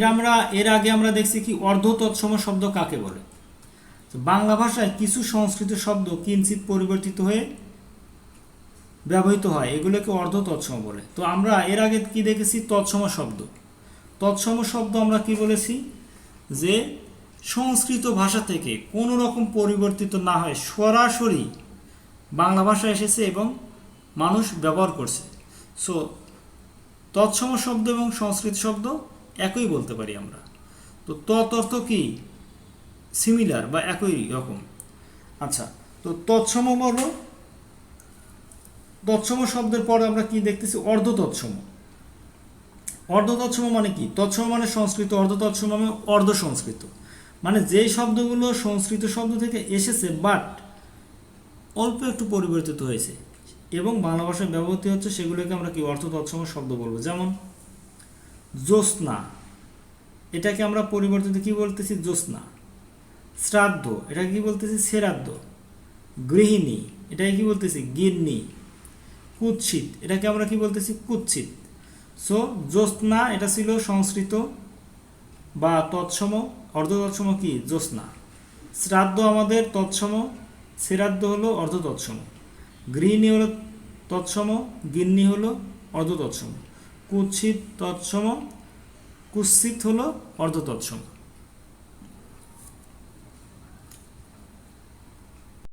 এর আমরা, এর আগে আমরা দেখছি কি অর্ধ তৎসম শব্দ কাকে বলে? বাংলা ভাষায় কিছু সংস্কৃত শব্দ কিঞ্চিত পরিবর্তিত হয়ে ব্যবহৃত হয়, এগুলোকে অর্ধ তৎসম বলে। তো আমরা এর আগে কি দেখেছি? তৎসম শব্দ। তৎসম শব্দ আমরা কি বলেছি? যে সংস্কৃত ভাষা থেকে কোনো রকম পরিবর্তিত না হয় সরাসরি বাংলা ভাষা এসেছে এবং মানুষ ব্যবহার করছে। সো তৎসম শব্দ এবং সংস্কৃত শব্দ একই বলতে পারি আমরা। তো তৎ কি? সিমিলার বা একই রকম। আচ্ছা তো তৎসম বলো তৎসম শব্দের পরে আমরা কি দেখতেছি? অর্ধ তৎসম অর্ধ তৎসম মানে কি? তৎসম মানে সংস্কৃত অর্ধ তৎসম মানে অর্ধ সংস্কৃত মানে যেই শব্দগুলো সংস্কৃত শব্দ থেকে এসেছে বাট অল্প একটু পরিবর্তিত হয়েছে। এবং বাংলা ভাষায় ব্যবহৃত হচ্ছে, সেগুলোকে আমরা কি অর্থ তৎসম শব্দ বলব? যেমন জ্যোৎস্না। এটাকে আমরা পরিবর্তিত কি বলতেছি? জ্যোৎস্না। শ্রাদ্ধ, এটাকে কি বলতেছি? শ্রাদ্ধ। গৃহিণী, এটাকে কি বলতেছি? গিন্নি। কুৎসিত, এটাকে আমরা কি বলতেছি? কুৎসিত। সো জ্যোৎস্না, এটা ছিল সংস্কৃত বা তৎসম। অর্ধ তৎসম কি? জ্যোৎস্না। শ্রাদ্ধ আমাদের তৎসম, শ্রাদ্ধ হলো অর্ধ তৎসম গৃহিণী হলো তৎসম, গিন্নি হলো অর্ধ তৎসম কুৎসিত তৎসম কুৎসিত হলো অর্ধ তৎসম